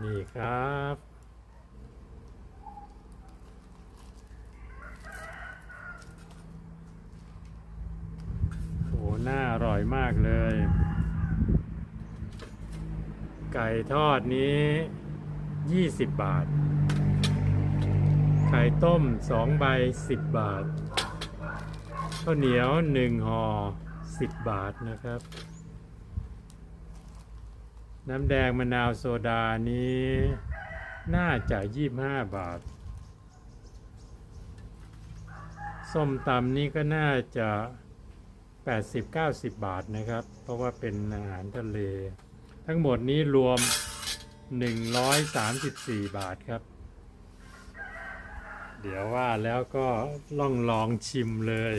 นี่ครับโหน่าอร่อยมากเลย ไก่ทอดนี้ 20 บาท ไข่ต้ม 2 ใบ 10 บาทข้าวเหนียว 1ห่อ10 บาทนะครับ น้ำแดงมะนาวโซดานี้ น่าจะ25บาท ส้มตำนี่ก็น่าจะ 80-90 บาทนะครับ เพราะว่าเป็นอาหารทะเล ทั้งหมดนี้รวม 134 บาทครับ เดี๋ยวว่าแล้วก็ล่องลองชิมเลย